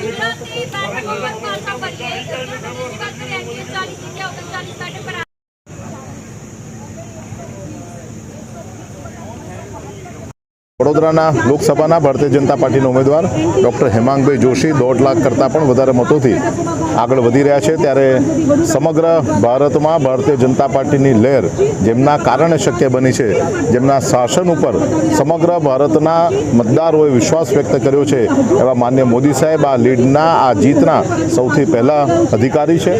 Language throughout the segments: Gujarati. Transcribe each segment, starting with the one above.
ગુજરાતની બેઠકો પર ફરીએ કરીએ વડોદરાના લોકસભાના ભારતીય જનતા પાર્ટીના ઉમેદવાર ડૉક્ટર હેમાંગભાઈ જોશી દોઢ લાખ કરતાં પણ વધારે મતોથી આગળ વધી રહ્યા છે. ત્યારે સમગ્ર ભારતમાં ભારતીય જનતા પાર્ટીની લહેર જેમના કારણે શક્ય બની છે, જેમના શાસન ઉપર સમગ્ર ભારતના મતદારોએ વિશ્વાસ વ્યક્ત કર્યો છે, એવા માન્ય મોદી સાહેબ આ લીડના, આ જીતના સૌથી પહેલા અધિકારી છે.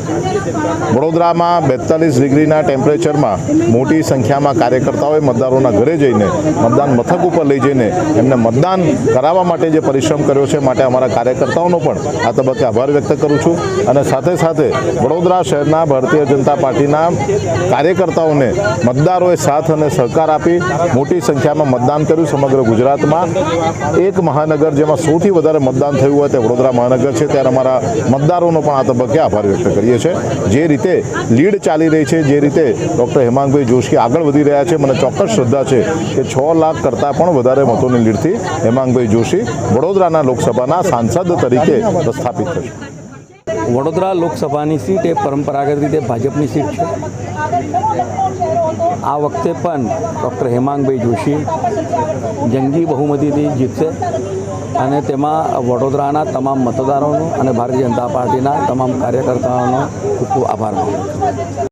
વડોદરામાં બેતાલીસ ડિગ્રીના ટેમ્પરેચરમાં મોટી સંખ્યામાં કાર્યકર્તાઓએ મતદારોના ઘરે જઈને મતદાન મથક ઉપર લઈ જઈને એમને મતદાન કરાવવા માટે જે પરિશ્રમ કર્યો છે, માટે અમારા કાર્યકર્તાઓનો પણ આ તબક્કે આભાર વ્યક્ત કરું છું. અને સાથે સાથે વડોદરા શહેરના ભારતીય જનતા પાર્ટીના કાર્યકર્તાઓને મતદારોએ સાથ અને સહકાર આપી મોટી સંખ્યામાં મતદાન કર્યું. સમગ્ર ગુજરાતમાં એક મહાનગર જેમાં સૌથી વધારે મતદાન થયું હોય તે વડોદરા મહાનગર છે. ત્યારે અમારા મતદારોનો પણ આ તબક્કે આભાર વ્યક્ત કરીએ છીએ. જે રીતે લીડ ચાલી રહી છે, જે રીતે ડૉક્ટર હેમાંગભાઈ જોશી આગળ વધી રહ્યા છે, મને ચોક્કસ શ્રદ્ધા છે કે છ લાખ કરતાં પણ વધારે મતોની લીડથી હેમાંગભાઈ જોશી વડોદરાના લોકસભાના સાંસદ તરીકે સ્થાપિત થશે. વડોદરા લોકસભાની સીટ એ પરંપરાગત રીતે ભાજપની સીટ છે. આ વખતે પણ ડૉક્ટર હેમાંગભાઈ જોશી જંગી બહુમતીથી જીતશે અને તેમાં વડોદરાના તમામ મતદારોનો અને ભારતીય જનતા પાર્ટીના તમામ કાર્યકર્તાઓનો ખૂબ ખૂબ આભાર માનું